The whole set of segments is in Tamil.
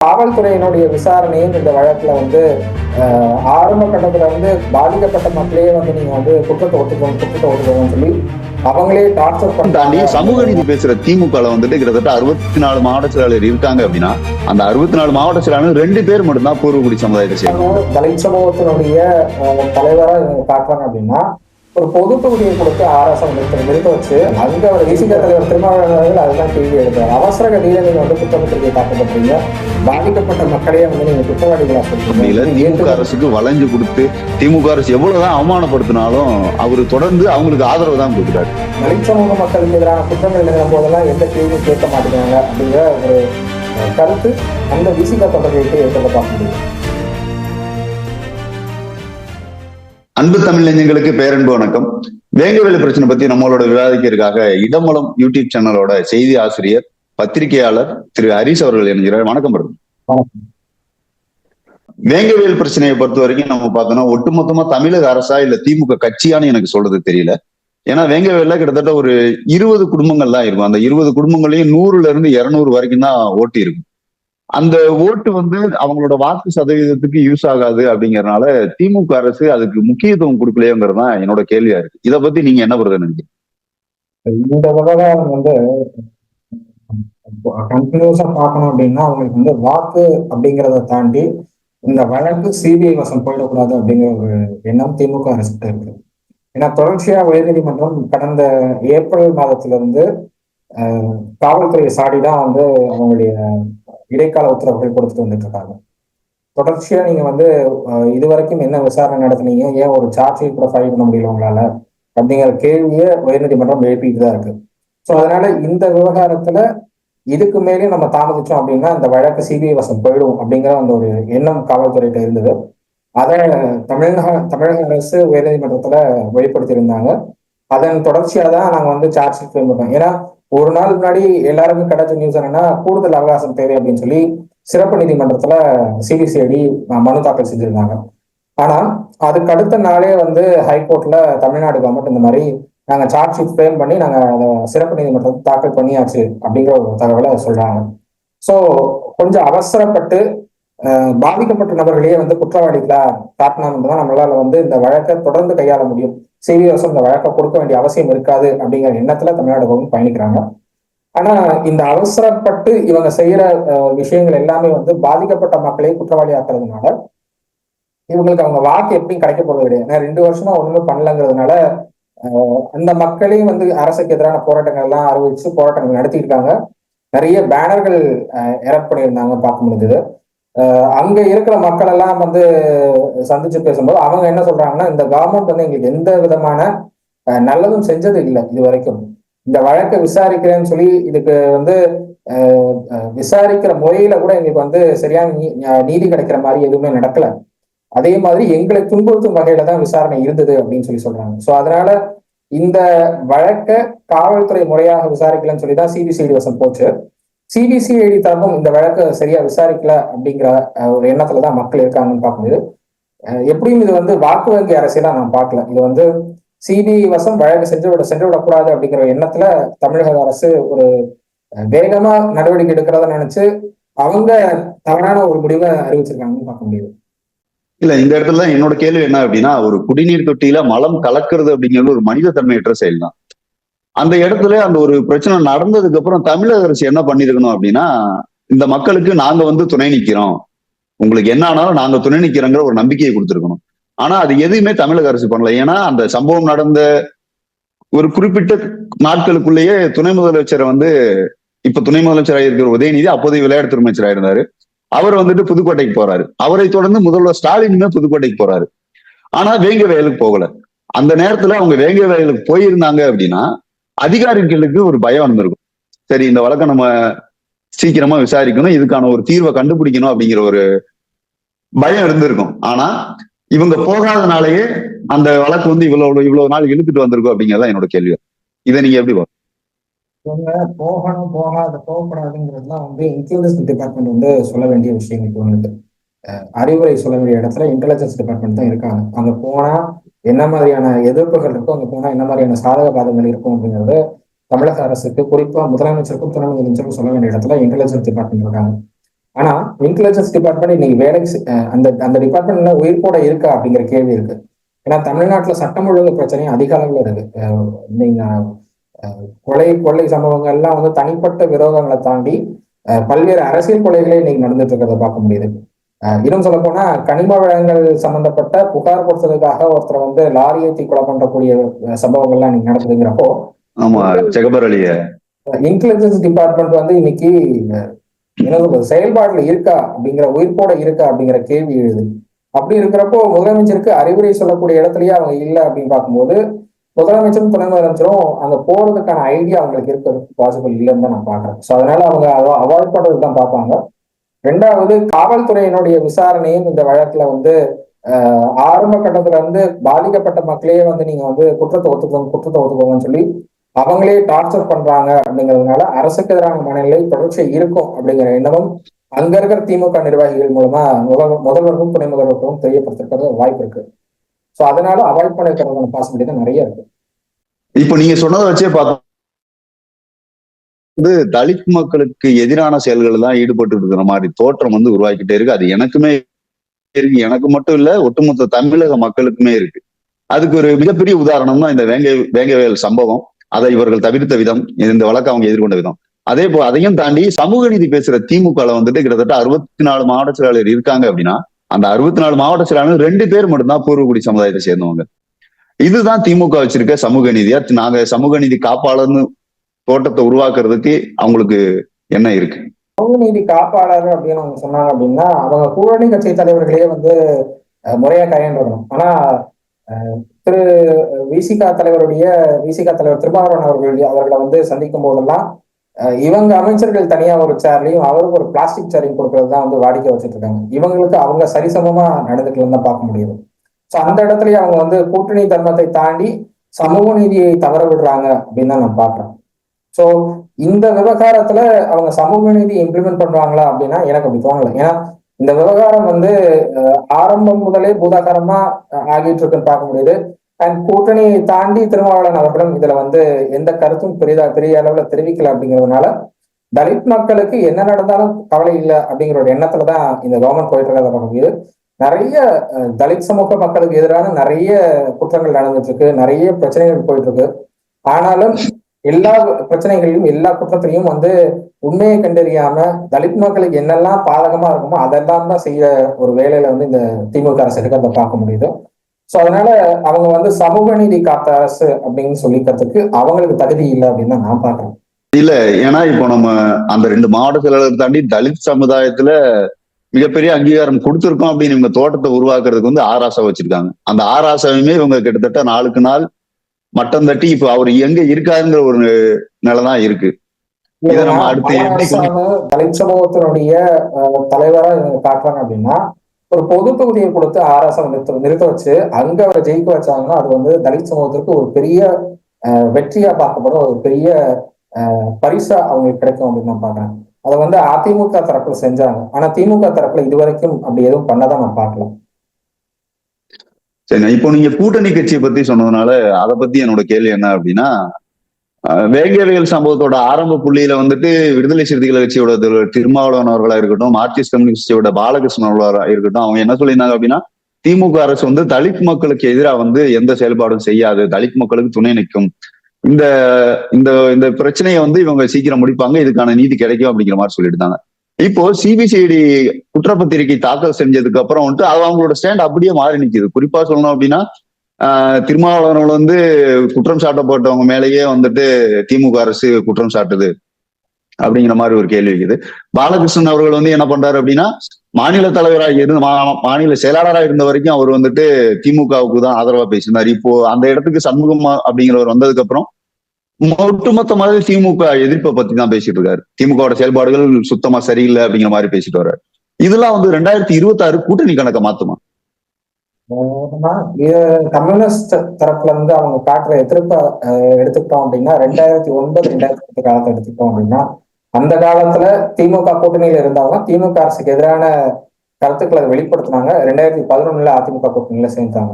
காவல்துறையினுடைய விசாரணையும் இந்த வழக்குல வந்து ஆரம்ப கட்டத்துல வந்து பாதிக்கப்பட்ட மக்களே வந்து நீங்க வந்து குற்றத்தை ஒத்துக்கணும் குற்றத்தை ஒத்துக்கணும்னு சொல்லி அவங்களே டார்ச்சர் தாண்டி பண்ணி சமூக நீதி பேசுற திமுக வந்துட்டு கிட்டத்தட்ட அறுபத்தி நாலு மாவட்ட செயலாளர் இருக்காங்க அப்படின்னா அந்த அறுபத்தி நாலு மாவட்ட செயலாளர் ரெண்டு பேர் மட்டும்தான் பூர்வகுடி சமுதாயத்தை சேர்ந்தவங்க. தலித் சமூகத்தினுடைய அஹ், தலைவரா இவங்க காட்டுறாங்க அப்படின்னா ஒரு பொது தொகுதியை கொடுத்து ஆர்எஸ் நிறுத்த நிறுத்த வச்சு அங்க அவர் தேசிய தலைவர் திருமாவளவர்கள் அதுதான் கேள்வி எழுதுறாரு அவசர கதியில நீங்க வந்து குற்றப்பத்திரிகை தாக்கப்படுறீங்க பாதிக்கப்பட்ட மக்களையே வந்து நீங்க குற்றவாளிகளா அப்படியில சொல்றீங்க திமுக அரசுக்கு வளைஞ்சு கொடுத்து திமுக அரசு எவ்வளவுதான் அவமானப்படுத்தினாலும் அவர் தொடர்ந்து அவங்களுக்கு ஆதரவு தான் கொடுக்குறாரு. தலித் சமூக மக்களுக்கு எதிரான குற்றங்கள் நிகழும் போதெல்லாம் எந்த கேள்வியும் கேட்க மாட்டேங்கிறாங்க அப்படிங்கிற ஒரு கருத்து அந்த விசிக தொடர்புக்கு ஏற்றதை பார்க்க முடியும் அன்பு தமிழ் நெஞ்சங்களுக்கு பேரன்பு வணக்கம். வேங்கவேலு பிரச்சனை பத்தி நம்மளோட விவாதிக்கிறதுக்காக இடமலம் யூடியூப் சேனலோட செய்தி ஆசிரியர் பத்திரிகையாளர் திரு ஹரிஸ் அவர்கள் என்கிறார் வணக்கம் வணக்கம். வேங்கவேல் பிரச்சனையை பொறுத்த வரைக்கும் நம்ம பார்த்தோம்னா ஒட்டுமொத்தமா தமிழக அரசா இல்ல திமுக கட்சியான்னு எனக்கு சொல்றது தெரியல. ஏன்னா வேங்கவேல்ல கிட்டத்தட்ட ஒரு இருபது குடும்பங்கள் தான் இருக்கும். அந்த இருபது குடும்பங்களையும் நூறுல இருந்து இருநூறு வரைக்கும் தான் ஓட்டு இருக்கும் அந்த ஓட்டு வந்து அவங்களோட வாக்கு சதவீதத்துக்கு யூஸ் ஆகாது அப்படிங்கறனால திமுக அரசு அதுக்கு முக்கியத்துவம் கொடுக்கலையோங்கிறது தான் என்னோட கேள்வியா இருக்கு. இதை பத்தி நீங்க என்ன பண்ணுறது நினைக்கிறீங்க? இந்த விவகாரம் வந்து கண்டினியூஸா பார்க்கணும் அப்படின்னா அவங்களுக்கு வந்து வாக்கு அப்படிங்கிறத தாண்டி இந்த வழக்கு சிபிஐ வசம் போயிடக்கூடாது அப்படிங்கிற ஒரு எண்ணம் திமுக அரசு இருக்கு. ஏன்னா தொடர்ச்சியா உயர்நீதிமன்றம் கடந்த ஏப்ரல் மாதத்திலிருந்து அஹ், காவல்துறை சாடிதான் வந்து அவங்களுடைய இடைக்கால உத்தரவுகள் கொடுத்துட்டு வந்துட்டு இருக்காங்க. தொடர்ச்சியா நீங்க வந்து இது இதுவரைக்கும் என்ன விசாரணை நடத்துனீங்க? ஏன் ஒரு சார்ஜ் ஷீட் கூட ஃபைல் பண்ண முடியல உங்களால? அப்படிங்கிற கேள்வியை உயர்நீதிமன்றம் எழுப்பிட்டு தான் இருக்கு. ஸோ அதனால இந்த விவகாரத்துல இதுக்கு மேலே நம்ம தாமதிச்சோம் அப்படின்னா இந்த வழக்கு சிபிஐ வசம் போயிடும் அப்படிங்கிற அந்த ஒரு எண்ணம் காவல்துறையிட்ட இருந்தது. அதை தமிழக தமிழக அரசு உயர்நீதிமன்றத்துல வெளிப்படுத்தியிருந்தாங்க. அதன் தொடர்ச்சியாக தான் நாங்க வந்து சார்ஜ் ஷீட் ஃபில் பண்ணோம். ஏன்னா ஒரு நாள் முன்னாடி எல்லாருக்கும் கிடைச்ச நியூஸ் என்னன்னா கூடுதல் அவகாசம் தேவை அப்படின்னு சொல்லி சிறப்பு நீதிமன்றத்துல சிபிசிஐடி மனு தாக்கல் செஞ்சிருந்தாங்க. ஆனா அதுக்கு அடுத்த நாளே வந்து ஹைகோர்ட்ல தமிழ்நாடு கவர்மெண்ட் இந்த மாதிரி நாங்க சார்ஜ் ஷீட் ஃப்ரேம் பண்ணி நாங்க அதை சிறப்பு நீதிமன்றத்தை தாக்கல் பண்ணியாச்சு அப்படிங்கிற ஒரு தகவலை சொல்றாங்க. ஸோ கொஞ்சம் அவசரப்பட்டு பாதிக்கப்பட்ட நபர்களையே வந்து குற்றவாளிகளா காட்டினாங்க தான் நம்மளால வந்து இந்த வழக்கை தொடர்ந்து கையாள முடியும். சிபிஎஸ் இந்த வழக்கை கொடுக்க வேண்டிய அவசியம் இருக்காது அப்படிங்கிற எண்ணத்துல தமிழ்நாடு கவர்மெண்ட் பயணிக்கிறாங்க. ஆனா இந்த அவசரப்பட்டு இவங்க செய்யற விஷயங்கள் எல்லாமே வந்து பாதிக்கப்பட்ட மக்களை குற்றவாளி ஆக்குறதுனால இவங்களுக்கு அவங்க வாக்கு எப்படியும் கிடைக்க போறது கிடையாது. ஏன்னா ரெண்டு வருஷமா ஒண்ணுமே பண்ணலங்கிறதுனால அஹ், அந்த மக்களையும் வந்து அரசுக்கு எதிரான போராட்டங்கள் எல்லாம் அறிவிச்சு போராட்டங்கள் நடத்திட்டு இருக்காங்க. நிறைய பேனர்கள் எரப்ட் பண்ணியிருந்தாங்க பார்க்க முடிஞ்சது. அங்க இருக்கிற மக்கள் எல்லாம் வந்து சந்திச்சு பேசும்போது அவங்க என்ன சொல்றாங்கன்னா இந்த கவர்மெண்ட் வந்து எங்களுக்கு எந்த விதமான நல்லதும் செஞ்சது இல்லை இது வரைக்கும் இந்த வழக்கை விசாரிக்கிறேன்னு சொல்லி இதுக்கு வந்து அஹ், விசாரிக்கிற முறையில கூட எங்களுக்கு வந்து சரியான நீதி கிடைக்கிற மாதிரி எதுவுமே நடக்கல. அதே மாதிரி எங்களை துன்புறுத்தும் வகையில தான் விசாரணை இருந்தது அப்படின்னு சொல்லி சொல்றாங்க. சோ அதனால இந்த வழக்க காவல்துறை முறையாக விசாரிக்கலன்னு சொல்லி தான் சிபிசிஐடி வசம் போச்சு. சிபிசிஐடி தரப்பும் இந்த வழக்கு சரியா விசாரிக்கல அப்படிங்கிற ஒரு எண்ணத்துல தான் மக்கள் இருக்காங்கன்னு பார்க்கும்போது எப்படியும் இது வந்து வாக்கு வங்கி அரசியலா நான் பார்க்கல. இது வந்து சிபிஐ வசம் வழக்கு சென்று விட சென்று விடக்கூடாது அப்படிங்கிற எண்ணத்துல தமிழக அரசு ஒரு வேகமா நடவடிக்கை எடுக்கிறத நினைச்சு அவங்க தவறான ஒரு முடிவை அறிவிச்சிருக்காங்கன்னு பார்க்க முடியுது. இல்ல இந்த இடத்துல தான் என்னோட கேள்வி என்ன அப்படின்னா ஒரு குடிநீர் தொட்டியில மலம் கலக்கிறது அப்படிங்கிறது ஒரு மனித தன்மையற்ற செயல் தான் அந்த இடத்துல அந்த ஒரு பிரச்சனை நடந்ததுக்கு அப்புறம் தமிழக அரசு என்ன பண்ணிருக்கணும் அப்படின்னா இந்த மக்களுக்கு நாங்க வந்து துணை நிக்கிறோம். உங்களுக்கு என்ன ஆனாலும் நாங்க துணை நிக்கிறோங்கிற ஒரு நம்பிக்கையை கொடுத்துருக்கணும். ஆனா அது எதுவுமே தமிழக அரசு பண்ணல. ஏன்னா அந்த சம்பவம் நடந்த ஒரு குறிப்பிட்ட நாட்களுக்குள்ளேயே துணை முதலமைச்சரை வந்து இப்ப துணை முதலமைச்சராக இருக்கிற உதயநிதி அப்போதைய விளையாட்டுத்துறை அமைச்சராக இருந்தாரு. அவர் வந்துட்டு புதுக்கோட்டைக்கு போறாரு. அவரை தொடர்ந்து முதல்வர் ஸ்டாலினுமே புதுக்கோட்டைக்கு போறாரு. ஆனா வேங்க வயலுக்கு போகல. அந்த நேரத்துல அவங்க வேங்க வயலுக்கு போயிருந்தாங்க அப்படின்னா அதிகாரிகளுக்கு ஒரு பயம் வந்திருக்கும். சரி இந்த வழக்கை நம்ம சீக்கிரமா விசாரிக்கணும் இதுக்கான ஒரு தீர்வை கண்டுபிடிக்கணும் அப்படிங்கிற ஒரு பயம் இருந்திருக்கும். ஆனா இவங்க போகாதனாலேயே அந்த வழக்கு வந்து இவ்வளவு இவ்வளவு நாள் இழுத்துட்டு வந்திருக்கும் அப்படிங்கறத என்னோட கேள்வி. இதை நீங்க எப்படி பாக்குறீங்க? இவங்க போகணும் போகாத போகக்கூடாதுங்கிறதுலாம் வந்து இன்டெலிஜென்ஸ் டிபார்ட்மெண்ட் வந்து சொல்ல வேண்டிய விஷயங்கள் இப்போ அறிவுரை சொல்ல வேண்டிய இடத்துல இன்டெலிஜென்ஸ் டிபார்ட்மெண்ட் தான் இருக்காங்க. அங்க போனா என்ன மாதிரியான எதிர்ப்புகள் இருக்கும் அங்க போனா என்ன மாதிரியான சாதக பாதங்கள் இருக்கும் அப்படிங்கிறது தமிழக அரசுக்கு குறிப்பா முதலமைச்சருக்கும் துணை முதலமைச்சருக்கும் சொல்ல வேண்டிய இடத்துல இன்டெலிஜென்ஸ் டிபார்ட்மெண்ட் இருக்காங்க. ஆனா இன்டெலிஜென்ஸ் டிபார்ட்மெண்ட் இன்னைக்கு வேலைக்கு அந்த அந்த டிபார்ட்மெண்ட்ல உயிர்ப்போட இருக்கா அப்படிங்கிற கேள்வி இருக்கு. ஏன்னா தமிழ்நாட்டுல சட்டம் ஒழுங்கு பிரச்சனையும் அதிக அளவுல இருக்கு. நீங்க கொலை கொள்ளை சம்பவங்கள்லாம் வந்து தனிப்பட்ட விரோதங்களை தாண்டி பல்வேறு அரசியல் கொலைகளே இன்னைக்கு நடந்துட்டு இருக்கிறத பார்க்க முடியுது. இன்னும் சொல்ல போனா கனிம வளங்கள் சம்பந்தப்பட்ட புகார் கொடுத்ததுக்காக ஒருத்தரை வந்து லாரி ஏற்றி கொலை பண்றக்கூடிய அஹ் சம்பவங்கள்லாம் இன்னைக்கு நடக்குதுங்கிறப்போ ஆமா ஜெகபர் அலிய. இன்டெலிஜென்ஸ் டிபார்ட்மெண்ட் வந்து இன்னைக்கு என்ன செயல்பாடுல இருக்கா அப்படிங்கிற உயிர்ப்போட இருக்கா அப்படிங்கிற கேள்வி எழுது. அப்படி இருக்கிறப்போ முதலமைச்சருக்கு அறிவுரை சொல்லக்கூடிய இடத்துலயே அவங்க இல்லை அப்படின்னு பார்க்கும்போது முதலமைச்சரும் துணை முதலமைச்சரும் அங்க போறதுக்கான ஐடியா அவங்களுக்கு இருக்கிறது பாசிபிள் இல்லைன்னு தான் நான் பாக்குறேன் ஸோ அதனால அவங்க அவாய்ட் பண்றது தான் பார்ப்பாங்க. ரெண்டாவது காவல்துறையினுடைய விசாரணையும் இந்த வழக்குல வந்து ஆரம்ப கட்டத்துல இருந்து பாதிக்கப்பட்ட மக்களே வந்து நீங்க வந்து குற்றத்தை ஒத்துக்கோங்க குற்றத்தை ஒத்துக்கோங்கன்னு சொல்லி அவங்களே டார்ச்சர் பண்றாங்க அப்படிங்கிறதுனால அரசுக்கு எதிரான மனநிலை தொடர்ச்சி இருக்கும் அப்படிங்கிற எண்ணமும் அங்க இருக்கிற திமுக நிர்வாகிகள் மூலமா முதல் முதல்வருக்கும் துணை முதல்வருக்கும் தெரியப்படுத்திருக்கிறது வாய்ப்பு இருக்கு. சோ அதனால அவாய்ட் பண்ணிருக்கிறதுக்கான பாசிபிலிட்டி தான் நிறைய இருக்கு. இப்போ நீங்க சொன்னதை வச்சே பார்த்தோம் வந்து தலித் மக்களுக்கு எதிரான செயல்கள் தான் ஈடுபட்டு இருக்கிற மாதிரி தோற்றம் வந்து உருவாக்கிட்டே இருக்கு. அது எனக்குமே இருக்கு. எனக்கு மட்டும் இல்ல ஒட்டுமொத்த தமிழக மக்களுக்குமே இருக்கு. அதுக்கு ஒரு மிகப்பெரிய உதாரணம் தான் இந்த வேங்கை வேங்கவேல் சம்பவம். அதை இவர்கள் தவிர்த்த விதம் இந்த வழக்கு அவங்க எதிர்கொண்ட விதம். அதே போல் அதையும் தாண்டி சமூக நீதி பேசுற திமுக வந்துட்டு கிட்டத்தட்ட அறுபத்தி நாலு மாவட்ட செயலாளர் இருக்காங்க அப்படின்னா அந்த அறுபத்தி நாலு மாவட்ட செயலாளர் ரெண்டு பேர் மட்டும்தான் பூர்வகுடி சமுதாயத்தை சேர்ந்தவங்க. இதுதான் திமுக வச்சிருக்க சமூக நீதியா? நாங்க சமூக நீதி காப்பாளர்னு தோட்டத்தை உருவாக்குறதுக்கு அவங்களுக்கு என்ன இருக்கு? சமூக நீதி காப்பாளர் அப்படின்னு அவங்க சொன்னாங்க அப்படின்னா அவங்க கூட்டணி கட்சி தலைவர்களே வந்து முறையா கையாண்டுறணும் ஆனா திரு விசிகா தலைவருடைய விசிகா தலைவர் திருமாவளவன் அவர்களுடைய அவர்களை வந்து சந்திக்கும் போதெல்லாம் இவங்க அமைச்சர்கள் தனியா ஒரு சேர்லையும் அவருக்கு ஒரு பிளாஸ்டிக் சேரையும் கொடுக்கறது தான் வந்து வாடிக்கை வச்சுட்டு இருக்காங்க. இவங்களுக்கு அவங்க சரிசமமா நடந்துக்கலன்னு தான் பார்க்க முடியுது. ஸோ அந்த இடத்துலயே அவங்க வந்து கூட்டணி தர்மத்தை தாண்டி சமூக நீதியை தவற விடுறாங்க அப்படின்னு தான் நான் பாக்குறேன் ஸோ இந்த விவகாரத்துல அவங்க சமூக நீதி இம்ப்ளிமெண்ட் பண்ணுவாங்களா அப்படின்னா எனக்கு அப்படி தோணலை. ஏன்னா இந்த விவகாரம் வந்து ஆரம்பம் முதலே பூதாகாரமா ஆகிட்டு இருக்குன்னு பார்க்க முடியுது. அண்ட் கூட்டணியை தாண்டி திருமாவளவன் அவர்களும் இதுல வந்து எந்த கருத்தும் பெரிதா பெரிய அளவுல தெரிவிக்கல அப்படிங்கிறதுனால தலித் மக்களுக்கு என்ன நடந்தாலும் கவலை இல்லை அப்படிங்கிற ஒரு எண்ணத்துல தான் இந்த கவர்மெண்ட் போயிட்டு இருக்கிறத பார்க்க முடியுது. நிறைய தலித் சமூக மக்களுக்கு எதிரான நிறைய குற்றங்கள் நடந்துட்டு இருக்கு. நிறைய பிரச்சனைகள் போயிட்டு இருக்கு. ஆனாலும் எல்லா பிரச்சனைகளையும் எல்லா குற்றத்திலையும் வந்து உண்மையை கண்டறியாம தலித் மக்களுக்கு என்னெல்லாம் பாதகமா இருக்குமோ அதெல்லாம் தான் செய்ய ஒரு வேலையில வந்து இந்த திமுக அரசு இருக்கிறத பார்க்க முடியுது. சோ அதனால அவங்க வந்து சமூக நீதி காத்த அரசு அப்படின்னு சொல்லிக்கிறதுக்கு அவங்களுக்கு தகுதி இல்லை அப்படின்னு தான் நான் பாக்குறேன் ஏன்னா இப்போ நம்ம அந்த ரெண்டு மாவட்ட செயலாளர் தாண்டி தலித் சமுதாயத்துல மிகப்பெரிய அங்கீகாரம் கொடுத்திருக்கோம் அப்படின்னு இவங்க தோட்டத்தை உருவாக்குறதுக்கு வந்து ஆராசா வச்சிருக்காங்க. அந்த ஆராசாவையுமே இவங்க கிட்டத்தட்ட நாளுக்கு நாள் மட்டம் தட்டி இப்போ அவர் எங்க இருக்காருங்கிற ஒரு நிலைதான் இருக்கு. இதை தலித் சமூகத்தினுடைய தலைவரா இவங்க காட்டுறாங்க அப்படின்னா ஒரு பொது தொகுதியை கொடுத்து ஆராசம் நிறுத்த நிறுத்த வச்சு அங்க அவரை ஜெயிக்க வச்சாங்கன்னா அது வந்து தலித் சமூகத்திற்கு ஒரு பெரிய அஹ், வெற்றியா பார்க்கப்படும். ஒரு பெரிய பரிசா அவங்களுக்கு கிடைக்கும் அப்படின்னு நான் பாக்குறேன் அதை வந்து அதிமுக தரப்புல செஞ்சாங்க. ஆனா திமுக தரப்புல இதுவரைக்கும் அப்படி எதுவும் பண்ணதான் நான் பார்க்கல. சரி இப்போ நீங்க கூட்டணி கட்சியை பத்தி சொன்னதுனால அதை பத்தி என்னோட கேள்வி என்ன அப்படின்னா வேங்கவியல் சம்பவத்தோட ஆரம்ப புள்ளியில வந்துட்டு விடுதலை சிறுத்தைகள் கட்சியோட திருமாவளவன் அவர்களா இருக்கட்டும் மார்க்சிஸ்ட் கம்யூனிஸ்ட் கட்சியோட பாலகிருஷ்ணன் அவர்களா இருக்கட்டும் அவங்க என்ன சொல்லியிருந்தாங்க அப்படின்னா திமுக அரசு வந்து தலித் மக்களுக்கு எதிராக வந்து எந்த செயல்பாடும் செய்யாது தலித் மக்களுக்கு துணை நிற்கும். இந்த இந்த இந்த பிரச்சனையை வந்து இவங்க சீக்கிரம் முடிப்பாங்க இதுக்கான நீதி கிடைக்கும் அப்படிங்கிற மாதிரி சொல்லிட்டு இப்போ சிபிசிஐடி குற்றப்பத்திரிகை தாக்கல் செஞ்சதுக்கு அப்புறம் வந்துட்டு அது அவங்களோட ஸ்டாண்ட் அப்படியே மாறி நிற்குது குறிப்பா சொல்லணும் அப்படின்னா ஆஹ் திருமாவளவர்கள் வந்து குற்றம் சாட்டப்பட்டவங்க மேலேயே வந்துட்டு திமுக அரசு குற்றம் சாட்டுது அப்படிங்கிற மாதிரி ஒரு கேள்வி இருக்குது. பாலகிருஷ்ணன் அவர்கள் வந்து என்ன பண்றாரு அப்படின்னா மாநில தலைவராக இருந்து மா- மாநில செயலாளராக இருந்த வரைக்கும் அவர் வந்துட்டு திமுகவுக்கு தான் ஆதரவா பேசினார் இப்போ அந்த இடத்துக்கு சண்முகம் அப்படிங்கிறவர் வந்ததுக்கு அப்புறம் ஒட்டுமொத்தமாக திமுக எதிர்ப்பை பத்தி தான் பேசிட்டு இருக்காரு. திமுகவோட செயல்பாடுகள் சுத்தமா சரியில்லை அப்படிங்கிற மாதிரி பேசிட்டு வர்றாரு. இதெல்லாம் வந்து ரெண்டாயிரத்தி இருபத்தி ஆறு கூட்டணி கணக்கை மாத்துமா? கம்யூனிஸ்ட் தரப்புல இருந்து அவங்க காட்டுற எதிர்ப்பை எடுத்துக்கிட்டோம் அப்படின்னா ரெண்டாயிரத்தி ஒன்பது ரெண்டாயிரத்தி பத்து காலத்தை எடுத்துக்கிட்டோம் அப்படின்னா அந்த காலத்துல திமுக கூட்டணியில இருந்தவங்க திமுக அரசுக்கு எதிரான கருத்துக்களை வெளிப்படுத்தினாங்க. ரெண்டாயிரத்தி பதினொன்னுல அதிமுக கூட்டணியில சேர்ந்தாங்க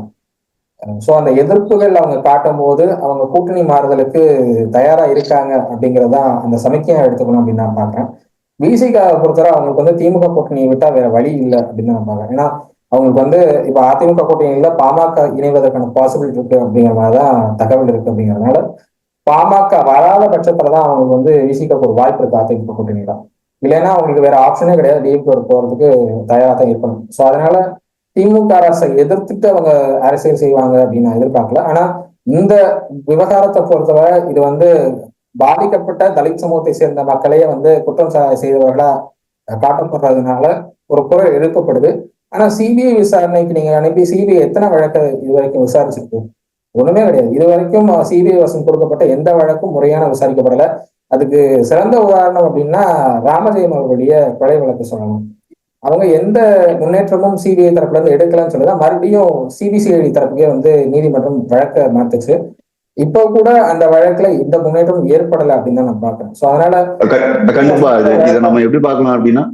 சோ அந்த எதிர்ப்புகள் அவங்க காட்டும் போது அவங்க கூட்டணி மாறுதலுக்கு தயாரா இருக்காங்க அப்படிங்கறதா அந்த சமிக்கையா எடுத்துக்கணும் அப்படின்னு நான் பாக்குறேன் விசிக பொறுத்தவரை அவங்களுக்கு வந்து திமுக கூட்டணியை விட்டா வேற வழி இல்லை அப்படின்னு நான் பாக்குறேன் ஏன்னா அவங்களுக்கு வந்து இப்ப அதிமுக கூட்டணியில பாமக இணைவதற்கான பாசிபிலிட்டி இருக்கு அப்படிங்கிற மாதிரிதான் தகவல் இருக்கு அப்படிங்கறதுனால பாமக வராத பட்சத்துல தான் அவங்களுக்கு வந்து விசிக்க ஒரு வாய்ப்பு இருக்கு அதிமுக கூட்டணியில. இல்லைன்னா அவங்களுக்கு வேற ஆப்ஷனே கிடையாது டிஎம்கே போறதுக்கு தயாரா தான் இருக்கணும். ஸோ அதனால திமுக அரசை எதிர்த்துட்டு அவங்க அரசியல் செய்வாங்க அப்படின்னு நான் எதிர்பார்க்கல. ஆனா இந்த விவகாரத்தை பொறுத்தவரை இது வந்து பாதிக்கப்பட்ட தலித் சமூகத்தை சேர்ந்த மக்களையே வந்து குற்றம் சா- செய்தவர்களா காட்டப்படுறதுனால ஒரு குரல் எழுப்பப்படுது. ஆனா சிபிஐ விசாரணைக்கு நீங்க அனுப்பி சிபிஐ எத்தனை வழக்கு இது வரைக்கும் விசாரிச்சிருக்கு? ஒண்ணுமே கிடையாது. இது வரைக்கும் சிபிஐ வசம் கொடுக்கப்பட்ட எந்த வழக்கும் முறையான விசாரிக்கப்படல. அதுக்கு சிறந்த உதாரணம் அப்படின்னா ராமஜெயம் அவர்களுடைய கொலை வழக்கு சொல்லணும் அவங்க எந்த முன்னேற்றமும் சிபிஐ தரப்புல இருந்து எடுக்கலன்னு சொல்லிதான் மறுபடியும் சிபிசிஐடி தரப்புக்கே வந்து நீதிமன்றம் வழக்க மாத்துச்சு. இப்போ கூட அந்த வழக்குல இந்த முன்னேற்றமும் ஏற்படல அப்படின்னு தான் நான் பாக்குறேன் சோ அதனால கண்டிப்பா இது இதை நம்ம எப்படி பாக்கலாம் அப்படின்னா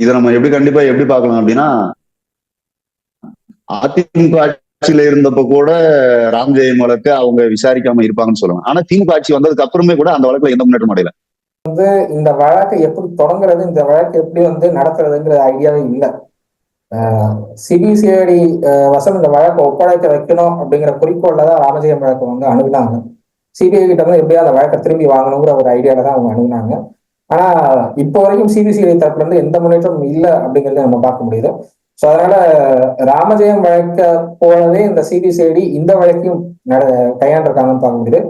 இதை நம்ம எப்படி கண்டிப்பா எப்படி பாக்கலாம் அப்படின்னா அதிமுக ஆட்சியில இருந்தப்ப கூட ராம் ஜெயம் வழக்கு அவங்க விசாரிக்காம இருப்பாங்கன்னு சொல்லுவாங்க. ஆனா திமுக ஆட்சி வந்ததுக்கு அப்புறமே கூட அந்த வழக்குல எந்த முன்னேற்றம் அடையல. வந்து இந்த வழக்கை எப்படி தொடங்குறது இந்த வழக்கை எப்படி வந்து நடத்துறதுங்கிற ஐடியாவே இல்லை. சிபிசிஐடி வசம் இந்த வழக்கை ஒப்படைக்க வைக்கணும் அப்படிங்கிற குறிக்கோள்ல தான் ராமஜெயம் வழக்கை வந்து அணுகுனாங்க. சிபிஐ கிட்ட வந்து எப்படியா அந்த வழக்கை திரும்பி வாங்கணுங்கிற ஒரு ஐடியால தான் அவங்க அணுகுனாங்க. ஆனா இப்போ வரைக்கும் சிபிசிஐடி தரப்புல இருந்து எந்த முன்னேற்றமும் இல்லை அப்படிங்கறத நம்ம பார்க்க முடியுது. ஸோ அதனால ராமஜெயம் வழக்க போலவே இந்த சிபிசிஐடி இந்த வழக்கையும் நட கையாண்டிருக்காங்கன்னு பார்க்க முடியுது.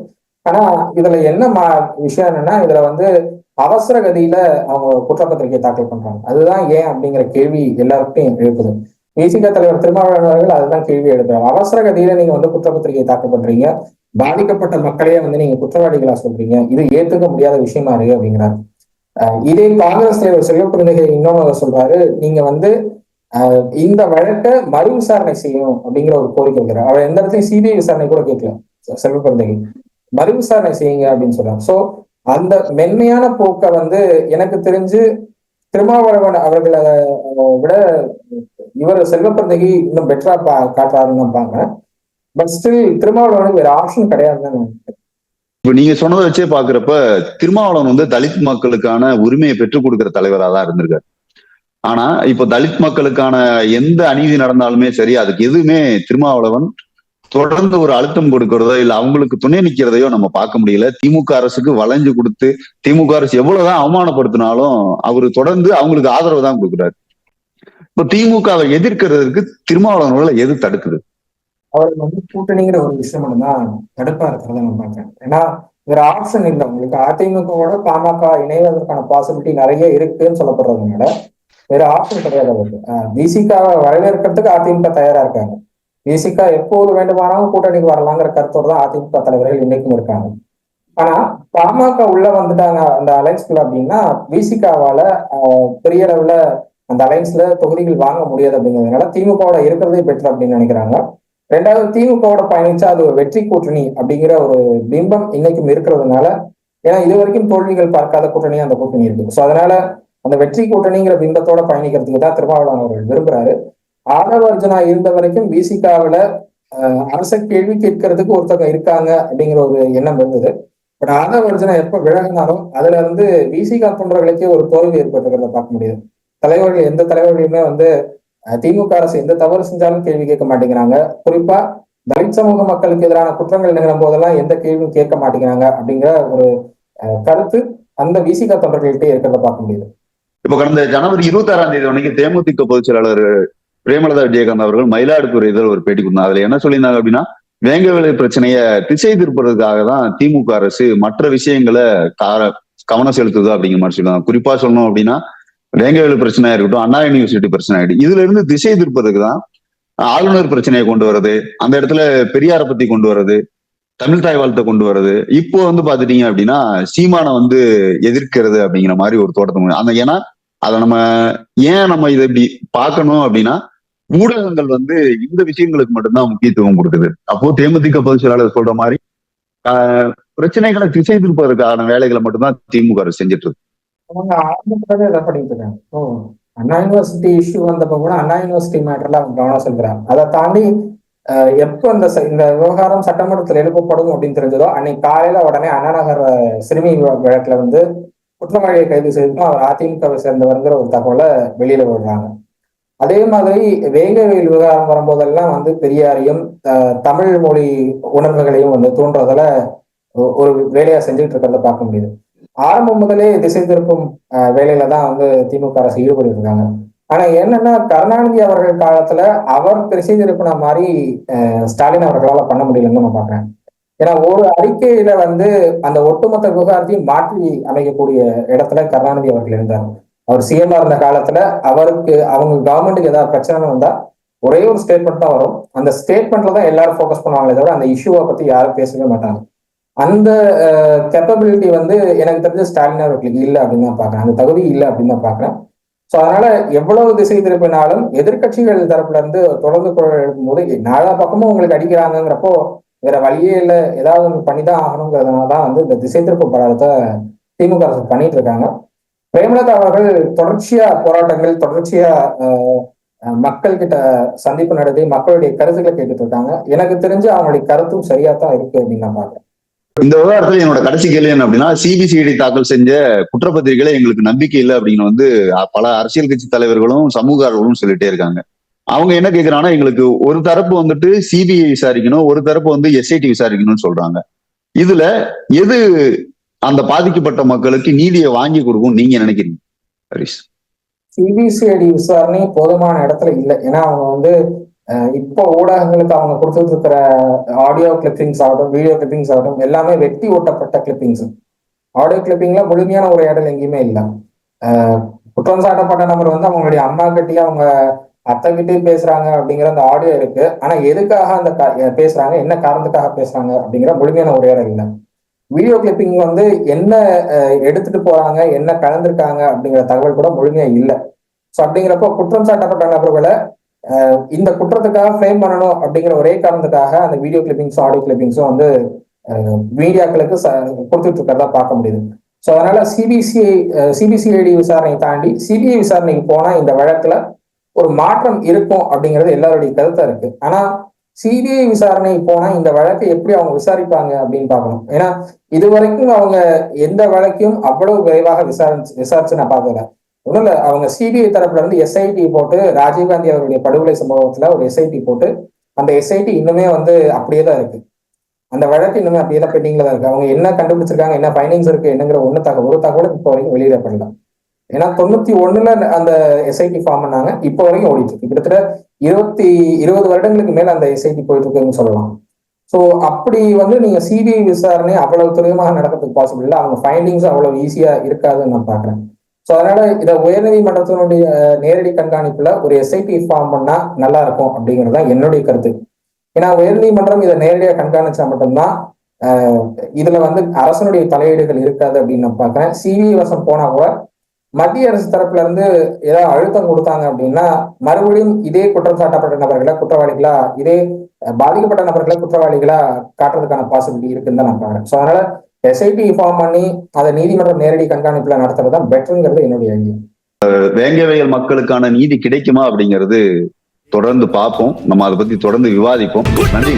ஆனா இதுல என்ன மா விஷயம் என்னன்னா இதுல வந்து அவசர கதியில அவங்க குற்றப்பத்திரிகை தாக்கல் பண்றாங்க. அதுதான் ஏன் அப்படிங்கிற கேள்வி எல்லாருக்கும் எழுப்புது. விசிக தலைவர் திருமாவளவர்கள் அவர்கள் அதுதான் கேள்வி எழுப்புறாங்க அவசர கதியில நீங்க வந்து குற்றப்பத்திரிகை தாக்கல் பண்றீங்க. பாதிக்கப்பட்ட மக்களே வந்து நீங்க குற்றவாளிகளா சொல்றீங்க. இது ஏத்துக்க முடியாத விஷயமா இருக்கு அப்படிங்கிறாரு. அஹ் இதே காங்கிரஸ் தலைவர் செல்வப்பிரந்தகை இன்னொன்னு சொல்றாரு. நீங்க வந்து அஹ் இந்த வழக்கை மறு விசாரணை செய்யணும் அப்படிங்கிற ஒரு கோரிக்கை வைக்கிறார். அவர் எந்த இடத்துலையும் சிபிஐ விசாரணை கூட கேட்கல. செல்வப்பிரந்தகை மறு விசாரணை செய்யுங்க அப்படின்னு சொல்றாங்க. சோ அந்த மென்மையான போக்கை வந்து எனக்கு தெரிஞ்சு திருமாவளவன் அவர்களை விட இவர் செல்வப்பிரதகி இன்னும் பெட்டரா பா காட்டுறாருன்னு பட் ஸ்டில் திருமாவளவனுக்கு வேற ஆப்ஷன் கிடையாதுன்னு நினைக்கிறேன். இப்ப நீங்க சொன்னதை வச்சே பாக்குறப்ப திருமாவளவன் வந்து தலித் மக்களுக்கான உரிமையை பெற்றுக் கொடுக்கிற தலைவரா தான் இருந்திருக்காரு. ஆனா இப்ப தலித் மக்களுக்கான எந்த அநீதி நடந்தாலுமே சரி அதுக்கு எதுவுமே திருமாவளவன் தொடர்ந்து ஒரு அழுத்தம் கொடுக்கறதோ இல்ல அவங்களுக்கு துணை நிக்கிறதையோ நம்ம பார்க்க முடியல. திமுக அரசுக்கு வளைஞ்சு கொடுத்து திமுக அரசு எவ்வளவுதான் அவமானப்படுத்தினாலும் அவரு தொடர்ந்து அவங்களுக்கு ஆதரவு தான் கொடுக்குறாரு. இப்ப திமுகவை எதிர்க்கிறதுக்கு திருமாவளவர்களை எது தடுக்குது? அவருக்கு வந்து கூட்டணிங்கிற ஒரு விஷயம் மட்டும்தான் தடுப்பா இருக்கிறத நான் பாக்குறேன் ஏன்னா வேற ஆப்ஷன் இல்லை. உங்களுக்கு அதிமுகவோட பாமக இணைவதற்கான பாசிபிலிட்டி நிறைய இருக்குன்னு சொல்லப்படுறதுனால வேற ஆப்ஷன் கிடையாது அவருக்கு. பிசிகாவை வரவேற்கிறதுக்கு அதிமுக தயாரா இருக்காங்க பேசிக்கா எப்போது வேண்டுமானாலும் கூட்டணிக்கு வரலாங்கிற கருத்தோட தான் அதிமுக தலைவர்கள் இன்னைக்கும் இருக்காங்க. ஆனா பாமக உள்ள வந்துட்டாங்க அந்த அலைன்ஸ்குள்ள அப்படின்னா பிசிகாவால பெரிய அளவுல அந்த அலைன்ஸ்ல தொகுதிகள் வாங்க முடியாது அப்படிங்கிறதுனால திமுகவோட இருக்கிறதே பெட்டர் அப்படின்னு நினைக்கிறாங்க. ரெண்டாவது திமுகவோட பயணிச்சா அது ஒரு வெற்றி கூட்டணி அப்படிங்கிற ஒரு பிம்பம் இன்னைக்கும் இருக்கிறதுனால ஏன்னா இது வரைக்கும் தோல்விகள் பார்க்காத கூட்டணி அந்த கூட்டணி இருக்கு ஸோ அதனால அந்த வெற்றி கூட்டணிங்கிற பிம்பத்தோட பயணிக்கிறதுக்கு தான் திருமாவளவன் அவர்கள் விரும்புறாரு. ஆதவ அர்ஜுனா இருந்த வரைக்கும் பிசிகாவில அரச கேள்வி கேட்கறதுக்கு ஒருத்தவங்க இருக்காங்க அப்படிங்கிற ஒரு எண்ணம் இருந்தது. பட் ஆதவ அர்ஜுனா எப்ப விலகினாலும் அதுல இருந்து பிசிகா போன்றவர்களுக்கே ஒரு தோல்வி ஏற்பட்டிருக்கிறத பார்க்க முடியுது. தலைவர்கள் எந்த தலைவர்களையுமே வந்து திமுக அரசு எந்த தவறு செஞ்சாலும் கேள்வி கேட்க மாட்டேங்கிறாங்க. குறிப்பா தலித் சமூக மக்களுக்கு எதிரான குற்றங்கள் நிகழும் போதெல்லாம் எந்த கேள்வியும் கேட்க மாட்டேங்கிறாங்க அப்படிங்கிற ஒரு அஹ், கருத்து அந்த விசிகா தொண்டர்கள்ட்டே இருக்கிறத பார்க்க முடியுது. இப்ப கடந்த ஜனவரி இருபத்தி ஆறாம் தேதி அன்னைக்கு தேமுதிக பொதுச் செயலாளர் பிரேமலதா விஜயகாந்த் அவர்கள் மயிலாடுதுறை இதில் ஒரு பேட்டி கொடுத்தாங்க. அதுல என்ன சொல்லியிருந்தாங்க அப்படின்னா வேங்க வேலை பிரச்சனைய திசை திருப்புறதுக்காக தான் திமுக அரசு மற்ற விஷயங்களை கார கவனம் செலுத்துது அப்படிங்கிற மாதிரி சொல்லுவாங்க குறிப்பா சொல்லணும் அப்படின்னா வேங்கவேலு பிரச்சனையா இருக்கட்டும் அண்ணா யூனிவர்சிட்டி பிரச்சனை ஆகிட்டு இதுல இருந்து திசை திருப்பதுக்கு தான் ஆளுநர் பிரச்சனையை கொண்டு வர்றது அந்த இடத்துல பெரியாரை பத்தி கொண்டு வர்றது தமிழ் தாய் வாழ்த்தை கொண்டு வர்றது. இப்போ வந்து பாத்துட்டீங்க அப்படின்னா சீமானை வந்து எதிர்க்கிறது அப்படிங்கிற மாதிரி ஒரு தோட்டத்தை அந்த ஏன்னா அதை நம்ம ஏன் நம்ம இதை இப்படி பார்க்கணும் அப்படின்னா ஊடகங்கள் வந்து இந்த விஷயங்களுக்கு மட்டும்தான் முக்கியத்துவம் கொடுக்குது. அப்போ தேமுதிக பொதுச் செயலாளர் சொல்ற மாதிரி ஆஹ், பிரச்சனைகளை திசை திருப்பதற்கான வேலைகளை மட்டும்தான் திமுக அரசு செஞ்சுட்டு இருக்கு. அவங்க அண்ணா யூனிவர்சிட்டி இஷ்யூ வந்தப்ப கூட அண்ணா யூனிவர்சிட்டி மேட்டர்ல அவங்க கவனம் செலுத்துறாங்க. அதை தாண்டி எப்போ இந்த இந்த விவகாரம் சட்டமன்றத்தில் எழுப்பப்படும் அப்படின்னு தெரிஞ்சதோ அன்னைக்கு காலையில உடனே அண்ணா நகர் சிறுமி வழக்குல வந்து குற்றவாளியை கைது செய்தும் அவர் அதிமுகவை சேர்ந்தவருங்கிற ஒரு தகவலை வெளியில விடுறாங்க. அதே மாதிரி வேங்கவேல் விவகாரம் வரும்போதெல்லாம் வந்து பெரியாரையும் தமிழ் மொழி உணர்வுகளையும் வந்து தூண்டுறதுல ஒரு வேலையா செஞ்சுட்டு இருக்கிறத பார்க்க முடியுது. ஆரம்பம் முதலே திசை திருப்பும் வேலையில தான் வந்து திமுக அரசு ஈடுபட்டு இருக்காங்க ஆனா என்னன்னா கருணாநிதி அவர்கள் காலத்துல அவர் திசை திருப்பின மாதிரி ஸ்டாலின் அவர்களால பண்ண முடியலன்னு நம்ம பாக்குறேன் ஏன்னா ஒரு அறிக்கையில வந்து அந்த ஒட்டுமொத்த விவகாரத்தையும் மாற்றி அமைக்கக்கூடிய இடத்துல கருணாநிதி அவர்கள் இருந்தார். அவர் சிஎம்ஆ இருந்த காலத்துல அவருக்கு அவங்க கவர்மெண்ட்டுக்கு ஏதாவது பிரச்சனை வந்தா ஒரே ஒரு ஸ்டேட்மெண்ட் தான் வரும். அந்த ஸ்டேட்மெண்ட்ல தான் எல்லாரும் ஃபோக்கஸ் பண்ணுவாங்களே தவிர அந்த இஷ்யூவை பத்தி யாரும் பேசவே மாட்டாங்க. அந்த கேப்பபிலிட்டி வந்து எனக்கு தெரிஞ்ச ஸ்டாலின் அவர்களுக்கு இல்லை அப்படின்னு தான் பாக்குறேன். அந்த தகுதி இல்லை அப்படின்னு தான் பாக்குறேன். ஸோ அதனால எவ்வளவு திசை திருப்பினாலும் எதிர்க்கட்சிகள் தரப்புல இருந்து தொடர்ந்து குரல் எழுப்பும்போது நாலா பக்கமும் உங்களுக்கு அடிக்கிறாங்கிறப்போ வேற வழியே இல்லை. ஏதாவது ஒன்று பண்ணிதான் ஆகணுங்கிறதுனால தான் வந்து இந்த திசை திருப்பு படத்தை திமுக அரசு பண்ணிட்டு இருக்காங்க. பிரேமலதா அவர்கள் தொடர்ச்சியா போராட்டங்கள் தொடர்ச்சியா மக்கள் கிட்ட சந்திப்பு நடத்தி மக்களுடைய கருத்துக்களை கேட்டுட்டு இருக்காங்க. எனக்கு தெரிஞ்சு அவங்களுடைய கருத்தும் சரியா தான் இருக்கு அப்படின்னு நான் பாக்குறேன் இந்த விவகாரத்துல என்னோட கடைசி கேள்வி என்ன அப்படின்னா சிபிசிஐடி தாக்கல் செஞ்ச குற்றப்பத்திரிகைகளை எங்களுக்கு நம்பிக்கை இல்லை அப்படின்னு வந்து பல அரசியல் கட்சி தலைவர்களும் சமூக சொல்லிட்டே இருக்காங்க. அவங்க என்ன கேக்குறாங்கன்னா எங்களுக்கு ஒரு தரப்பு வந்துட்டு சிபிஐ விசாரிக்கணும் ஒரு தரப்பு வந்து எஸ்ஐடி விசாரிக்கணும்னு சொல்றாங்க. இதுல எது அந்த பாதிக்கப்பட்ட மக்களுக்கு நீதியை வாங்கி கொடுக்கும் நீங்க நினைக்கிறீங்க? ஹரிஷ் சிபிசிஐடி விசாரணை போதுமான இடத்துல இல்லை. ஏன்னா அவங்க வந்து அஹ், இப்போ ஊடகங்களுக்கு அவங்க கொடுத்துட்டு இருக்கிற ஆடியோ கிளிப்பிங்ஸ் ஆகட்டும் வீடியோ கிளிப்பிங்ஸ் ஆகட்டும் எல்லாமே வெட்டி ஓட்டப்பட்ட கிளிப்பிங்ஸ் ஆடியோ கிளிப்பிங்ல முழுமையான உரையாடல் எங்கேயுமே இல்லை. குற்றம் சாட்டப்பட்ட நபர் வந்து அவங்களுடைய அம்மா கிட்டே அவங்க அத்தை கிட்டயும் பேசுறாங்க அப்படிங்கிற அந்த ஆடியோ இருக்கு. ஆனா எதுக்காக அந்த பேசுறாங்க என்ன காரணத்துக்காக பேசுறாங்க அப்படிங்கிற முழுமையான உரையாடல் இல்லை. வீடியோ கிளிப்பிங் வந்து என்ன எடுத்துட்டு போறாங்க என்ன கலந்துருக்காங்க அப்படிங்கிற தகவல் கூட முழுமையா இல்லை. ஸோ அப்படிங்கிறப்போ குற்றம் சாட்டப்பட்ட நபர்களை இந்த குற்றத்துக்காக ஃப்ரேம் பண்ணணும் அப்படிங்கிற ஒரே காரணத்துக்காக அந்த வீடியோ கிளிப்பிங்ஸும் ஆடியோ கிளிப்பிங்ஸும் வந்து மீடியாக்களுக்கு ச- கொடுத்துட்டு இருக்கிறதா பார்க்க முடியுது. ஸோ அதனால சிபிசிஐ சிபிசிஐடி விசாரணையை தாண்டி சிபிஐ விசாரணைக்கு போனா இந்த வழக்குல ஒரு மாற்றம் இருக்கும் அப்படிங்கிறது எல்லாருடைய கருத்தா இருக்கு. ஆனா சிபிஐ விசாரணை போனா இந்த வழக்கை எப்படி அவங்க விசாரிப்பாங்க அப்படின்னு பார்க்கணும். ஏன்னா இது வரைக்கும் அவங்க எந்த வழக்கையும் அவ்வளவு விரைவாக விசாரிச்சு விசாரிச்சு நான் பார்க்கல. ஒண்ணும் இல்ல அவங்க சிபிஐ தரப்புல இருந்து எஸ்ஐடி போட்டு ராஜீவ்காந்தி அவருடைய படுகொலை சம்பவத்துல ஒரு எஸ்ஐடி போட்டு அந்த எஸ்ஐடி இன்னுமே வந்து அப்படியே தான் இருக்கு. அந்த வழக்கு இன்னுமே அப்படியே தான் பெண்டிங்ல தான் இருக்கு. அவங்க என்ன கண்டுபிடிச்சிருக்காங்க என்ன ஃபைனிங்ஸ் இருக்கு என்னங்கிற ஒண்ணு தகவல் ஒரு தகவலும் இப்போ வரைக்கும் வெளியிடப்படல. ஏன்னா தொண்ணூத்தி ஒண்ணுல அந்த எஸ்ஐடி ஃபார்ம் பண்ணாங்க இப்போ வரைக்கும் ஓடிட்டு இருக்கு. கிட்டத்தட்ட இருபத்தி இருபது வருடங்களுக்கு மேல அந்த எஸ்ஐடி போயிட்டு இருக்குன்னு சொல்லலாம். ஸோ அப்படி வந்து நீங்க சிபிஐ விசாரணை அவ்வளவு துரிதமாக நடக்கிறதுக்கு பாசிபிள் இல்லை. அவங்க ஃபைண்டிங்ஸ் அவ்வளவு ஈஸியா இருக்காதுன்னு நான் பாக்குறேன் ஸோ அதனால இதை உயர்நீதிமன்றத்தினுடைய நேரடி கண்காணிப்புல ஒரு எஸ்ஐடி ஃபார்ம் பண்ணா நல்லா இருக்கும் அப்படிங்கிறது தான் என்னுடைய கருத்து. ஏன்னா உயர்நீதிமன்றம் இதை நேரடியாக கண்காணிச்சா மட்டும்தான் இதுல வந்து அரசனுடைய தலையீடுகள் இருக்காது அப்படின்னு நான் பாக்குறேன் சிபிஐ வசம் போனா கூட மத்திய அரசு தரப்புல இருந்து ஏதாவது அழுத்தம் கொடுத்தாங்க அப்படின்னா மறுபடியும் இதே குற்றம் சாட்டப்பட்ட நபர்களை குற்றவாளிகளா இதே பாதிக்கப்பட்ட நபர்களை குற்றவாளிகளா காட்டுறதுக்கான பாசிபிலிட்டி இருக்குன்னு தான் நான் பாக்குறேன் ஸோ அதனால எஸ்ஐடி ஃபார்ம் பண்ணி அதை நீதிமன்றம் நேரடி கண்காணிப்புல நடத்துறது தான் பெட்டருங்கிறது என்னுடைய ஐடியா வேங்கவையல் மக்களுக்கான நீதி கிடைக்குமா அப்படிங்கிறது தொடர்ந்து பார்ப்போம். நம்ம அதை பத்தி தொடர்ந்து விவாதிப்போம். நன்றி.